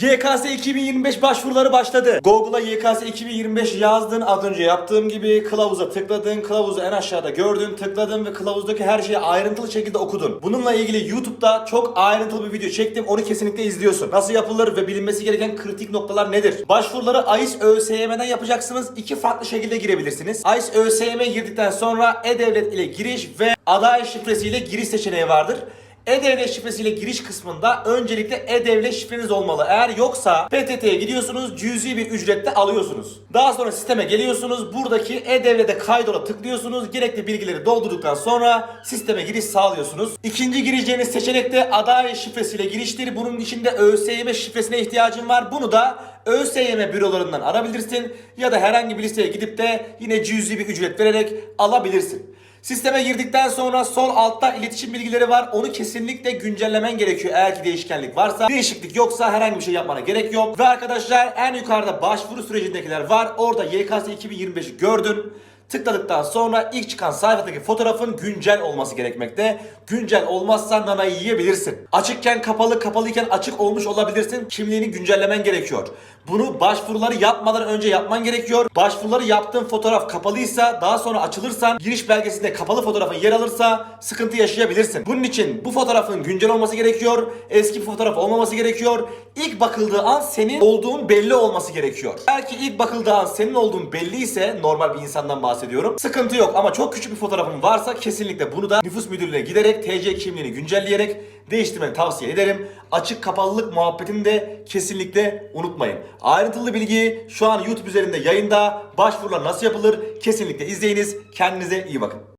YKS 2025 başvuruları başladı. Google'a YKS 2025 yazdın. Az önce yaptığım gibi kılavuza tıkladın. Kılavuzu en aşağıda gördün. Tıkladın ve kılavuzdaki her şeyi ayrıntılı şekilde okudun. Bununla ilgili YouTube'da çok ayrıntılı bir video çektim. Onu kesinlikle izliyorsun. Nasıl yapılır ve bilinmesi gereken kritik noktalar nedir? Başvuruları AIS ÖSYM'den yapacaksınız. İki farklı şekilde girebilirsiniz. AIS ÖSYM'ye girdikten sonra E-Devlet ile giriş ve aday şifresiyle giriş seçeneği vardır. E-Devlet şifresiyle giriş kısmında öncelikle E-Devlet şifreniz olmalı. Eğer yoksa PTT'ye gidiyorsunuz cüzi bir ücrette alıyorsunuz. Daha sonra sisteme geliyorsunuz. Buradaki E-Devlet'e kaydola tıklıyorsunuz. Gerekli bilgileri doldurduktan sonra sisteme giriş sağlıyorsunuz. İkinci gireceğiniz seçenek de aday şifresiyle giriştir. Bunun içinde ÖSYM şifresine ihtiyacın var. Bunu da ÖSYM bürolarından arabilirsin ya da herhangi bir listeye gidip de yine cüzi bir ücret vererek alabilirsin. Sisteme girdikten sonra sol altta iletişim bilgileri var. Onu kesinlikle güncellemen gerekiyor eğer ki değişkenlik varsa. Değişiklik yoksa herhangi bir şey yapmana gerek yok. Ve arkadaşlar en yukarıda başvuru sürecindekiler var. Orada YKS 2025'i gördün. Tıkladıktan sonra ilk çıkan sayfadaki fotoğrafın güncel olması gerekmekte. Güncel olmazsa nanayı yiyebilirsin. Açıkken kapalı, kapalıyken açık olmuş olabilirsin. Kimliğini güncellemen gerekiyor. Bunu başvuruları yapmadan önce yapman gerekiyor. Başvuruları yaptığın fotoğraf kapalıysa daha sonra açılırsan giriş belgesinde kapalı fotoğrafın yer alırsa sıkıntı yaşayabilirsin. Bunun için bu fotoğrafın güncel olması gerekiyor. Eski bir fotoğraf olmaması gerekiyor. İlk bakıldığı an senin olduğun belli olması gerekiyor. Eğer ki ilk bakıldığı an senin olduğun belliyse normal bir insandan bahsediyorum. Sıkıntı yok ama çok küçük bir fotoğrafın varsa kesinlikle bunu da nüfus müdürlüğüne giderek TC kimliğini güncelleyerek değiştirmeni tavsiye ederim. Açık kapalılık muhabbetini de kesinlikle unutmayın. Ayrıntılı bilgi şu an YouTube üzerinde yayında. Başvurular nasıl yapılır? Kesinlikle izleyiniz. Kendinize iyi bakın.